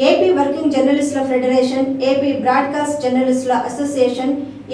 AP working జర్నలిస్టుల federation AP broadcast జర్నలిస్టుల association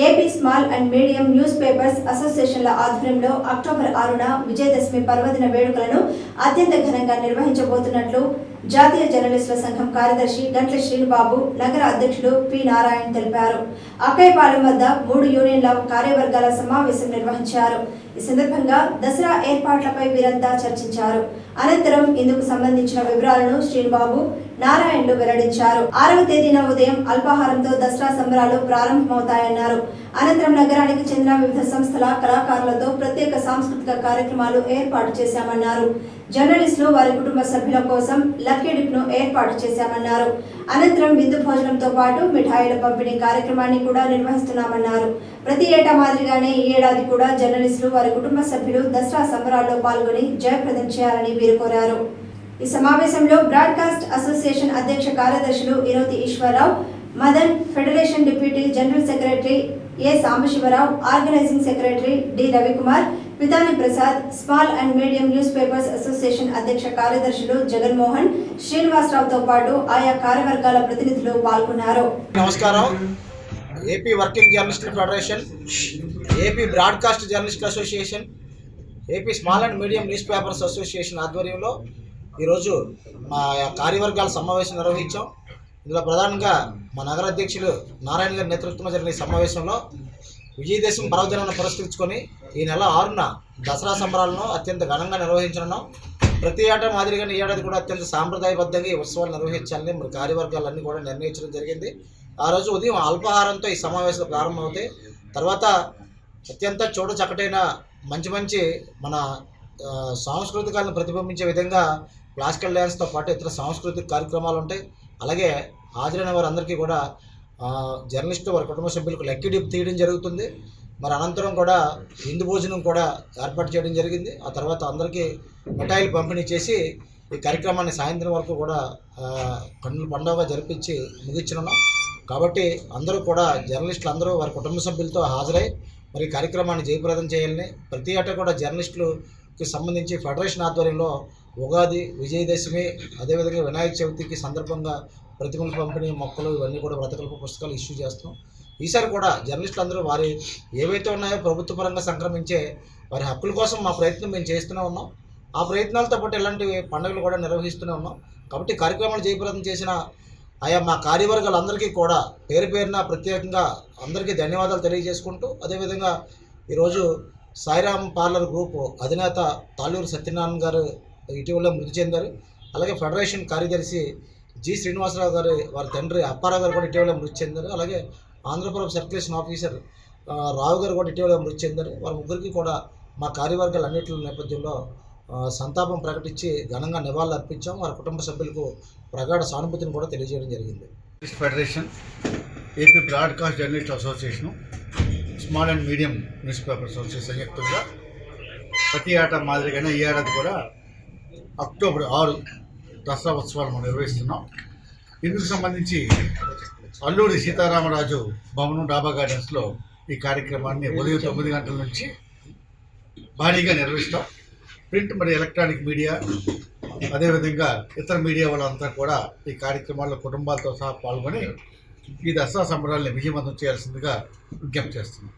AP small and medium newspapers అసోసియేషన్ల ఆధ్వర్యంలో October ఆరున విజయదశమి పర్వదిన వేడుకలను అత్యంత ఘనంగా నిర్వహించబోతున్నట్లు జాతీయ జర్నలిస్టుల సంఘం కార్యదర్శి గంట్ల శ్రీనుబాబు నగర అధ్యక్షుడు పి నారాయణ తెలిపారు. అక్కయ్యపాలెం వద్ద మూడు యూనియన్ల కార్యవర్గాల సమావేశం నిర్వహించారు. ఈ సందర్భంగా దసరా ఏర్పాట్లపై వీరంతా చర్చించారు. అనంతరం ఇందుకు సంబంధించిన వివరాలను శ్రీనుబాబు నారాయణలు వెల్లడించారు. ఆరవ తేదీన ఉదయం అల్పాహారంతో దసరా సంబరాలు ప్రారంభమవుతాయన్నారు. అనంతరం నగరానికి చెందిన వివిధ సంస్థల కళాకారులతో ప్రత్యేక సాంస్కృతిక కార్యక్రమాలు ఏర్పాటు చేశామన్నారు. జర్నలిస్టులు వారి కుటుంబ సభ్యుల కోసం లక్కీ ను ఏర్పాటు చేశామన్నారు. అనంతరం విందు భోజనంతో పాటు మిఠాయిల పంపిణీ కార్యక్రమాన్ని కూడా నిర్వహిస్తున్నామన్నారు. ప్రతి ఏటా మాదిరిగానే ఈ ఏడాది కూడా జర్నలిస్టులు వారి కుటుంబ సభ్యులు దసరా సంబరాల్లో పాల్గొని జయప్రదం చేయాలని వీరు కోరారు. ఈ సమావేశంలో బ్రాడ్కాస్ట్ అసోసియేషన్ అధ్యక్ష కార్యదర్శులు Iroti Eswararao Madan federation deputy general secretary A Sambasivarao organising secretary D Ravikumar Pitani Prasad small and medium newspapers association అధ్యక్ష కార్యదర్శులు జగన్మోహన్ శ్రీనివాసరావుతో పాటు ఆయా కార్యవర్గాల ప్రతినిధులు పాల్గొన్నారు. నమస్కారం. ఏపీ వర్కింగ్ జర్నలిస్టుల federation AP broadcast journalist association AP small and medium newspapers association ఆధ్వర్యంలో ఈరోజు మా కార్యవర్గాల సమావేశం నిర్వహించాం. ఇందులో ప్రధానంగా మా నగర అధ్యక్షులు నారాయణ గారి నేతృత్వంలో జరిగిన ఈ సమావేశంలో విజయదశమి పర్వదినాన్ని పురస్కరించుకొని ఈ నెల ఆరున దసరా సంబరాలను అత్యంత ఘనంగా నిర్వహించనున్నాం. ప్రతి ఏటా మాదిరిగానే ఈ ఏడాది కూడా అత్యంత సాంప్రదాయబద్ధంగా ఈ ఉత్సవాలు నిర్వహించాలని మరి కార్యవర్గాలన్నీ కూడా నిర్ణయించడం జరిగింది. ఆ రోజు ఉదయం అల్పాహారంతో ఈ సమావేశాలు ప్రారంభమవుతాయి. తర్వాత అత్యంత చూడ చక్కటైన మంచి మంచి మన సాంస్కృతికాలను ప్రతిబింబించే విధంగా క్లాసికల్ డ్యాన్స్తో పాటు ఇతర సాంస్కృతిక కార్యక్రమాలు ఉంటాయి. అలాగే హాజరైన వారందరికీ కూడా ఆ, జర్నలిస్టు వారి కుటుంబ సభ్యులకు లక్కీ డిప్ తీయడం జరుగుతుంది. మరి అనంతరం కూడా విందు భోజనం కూడా ఏర్పాటు చేయడం జరిగింది. ఆ తర్వాత అందరికీ మిఠాయిలు పంపిణీ చేసి ఈ కార్యక్రమాన్ని సాయంత్రం వరకు కూడా కన్నుల పండుగగా జరిపించి ముగించనున్నాం. కాబట్టి అందరూ కూడా జర్నలిస్టులు అందరూ వారి కుటుంబ సభ్యులతో హాజరై మరి కార్యక్రమాన్ని జయప్రదం చేయాలని ప్రతి ఏటా కూడా జర్నలిస్టులు కి సంబంధించి ఫెడరేషన్ ఆధ్వర్యంలో ఉగాది విజయదశమి అదేవిధంగా వినాయక చవితికి సందర్భంగా ప్రతిమల పంపిణీ మొక్కలు ఇవన్నీ కూడా వ్రతకల్ప పుస్తకాలు ఇష్యూ చేస్తున్నాం ఈసారి కూడా జర్నలిస్టులు అందరూ వారి ఏవైతే ఉన్నాయో ప్రభుత్వ పరంగా సంక్రమించే వారి హక్కుల కోసం మా ప్రయత్నం మేము చేస్తూనే ఉన్నాం. ఆ ప్రయత్నాలతో పాటు ఇలాంటి పండుగలు కూడా నిర్వహిస్తూనే ఉన్నాం. కాబట్టి కార్యక్రమాలు జయప్రదం చేసిన ఆయా మా కార్యవర్గాలందరికీ కూడా పేరు పేరున ప్రత్యేకంగా అందరికీ ధన్యవాదాలు తెలియజేసుకుంటూ అదేవిధంగా ఈరోజు సాయిరామ్ పార్లర్ గ్రూప్ అధినేత తాళ్ళూరు సత్యనారాయణ గారు ఇటీవల మృతి చెందారు. అలాగే ఫెడరేషన్ కార్యదర్శి జి శ్రీనివాసరావు గారు వారి తండ్రి అప్పారావు గారు కూడా ఇటీవల మృతి చెందారు. అలాగే ఆంధ్రప్రదేశ్ సర్క్యులేషన్ ఆఫీసర్ రావు గారు కూడా ఇటీవల మృతి చెందారు. వారి ముగ్గురికి కూడా మా కార్యవర్గాలు అన్నింటి నేపథ్యంలో సంతాపం ప్రకటించి ఘనంగా నివాళులు అర్పించాం. వారి కుటుంబ సభ్యులకు ప్రగాఢ సానుభూతిని కూడా తెలియజేయడం జరిగింది. Federation AP broadcast journalist association small and medium newspapers వచ్చి సంయుక్తంగా ప్రతి ఆట మాదిరిగానే ఈ ఏడాది కూడా అక్టోబర్ ఆరు దసరా ఉత్సవాలు మనం నిర్వహిస్తున్నాం. ఇందుకు సంబంధించి అల్లూరి సీతారామరాజు భవనం డాబా గార్డెన్స్లో ఈ కార్యక్రమాన్ని ఉదయం తొమ్మిది గంటల నుంచి భారీగా నిర్వహిస్తాం. ప్రింట్ మరియు ఎలక్ట్రానిక్ మీడియా అదేవిధంగా ఇతర మీడియా వాళ్ళంతా కూడా ఈ కార్యక్రమాల్లో కుటుంబాలతో సహా పాల్గొని ఈ దసరా సంబరాల్ని విజయవంతం చేయాల్సిందిగా విజ్ఞప్తి చేస్తున్నాం.